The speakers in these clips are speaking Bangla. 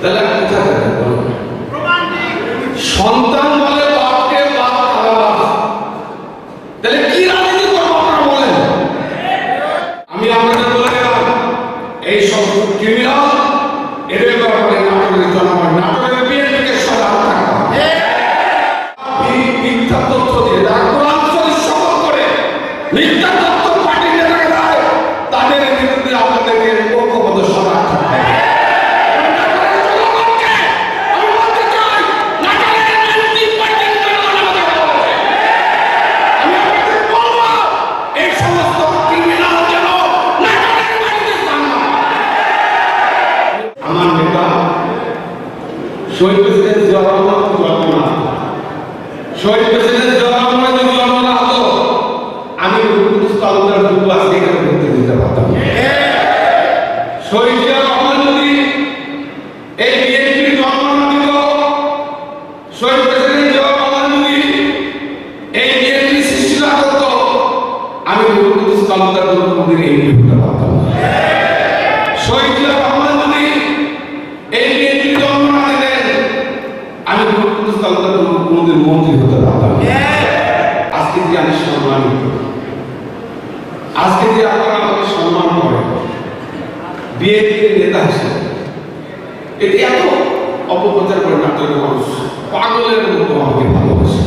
তাহলে কোথায় সন্তান বলে বাপকে বাপ চালাবাজ তাহলে কি রাজনীতি করব আপনারা বলেন? আমি আপনাদের বলে এই সব ক্রিমিনাল শহীদ প্রেসিডেন্ট রহমান জন্ম না শহীদ প্রেসিডেন্ট রহমান যদি জন্ম হতো, আমি রুকুতুস তালুকদার দুটো আজকে এখানে ঘুরতে দিতে পারতাম। শহীদ এই বিএনপির জন্ম না দিত শহীদ প্রেসিডেন্ট যদি এই বিএনপি আমি রুকুতুস তালুকদার দুটো কোনদিন এমপি হতে শহীদ আমি কোনদিন মন্ত্রী হতে পারতাম আজকে যে আমি সম্মানিত আজকে যে আপনারা আমাকে সম্মান করেন। বিএনপির নেতা হিসেবে। এটি এত অপপ্রচার করে নাটকের মানুষ পাগলের মতো আমাকে ভালোবাসে।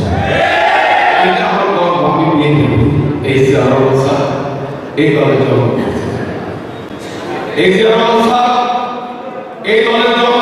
আমি আমার আমি বিএনপি এই যে এই দলের জন্ম এই যে এই দলের জন্ম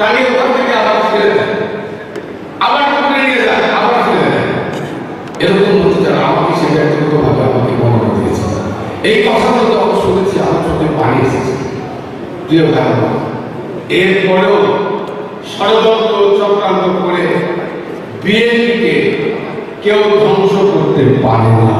টাঙিয়ে ওখান থেকে আবার ফিরে দেয় আবার উপরে নিয়ে যায়, আবার ফিরে দেয় এরকম যারা আমাকে সে ব্যক্তিগতভাবে আমাকে বর্ণনা দিয়েছে এই কথাগুলো যখন শুনেছি আমার চোখে পানি এসেছে। প্রিয় ভাই এরপরেও ষড়যন্ত্র চক্রান্ত করে বিএনপিকে কেউ ধ্বংস করতে পারে না।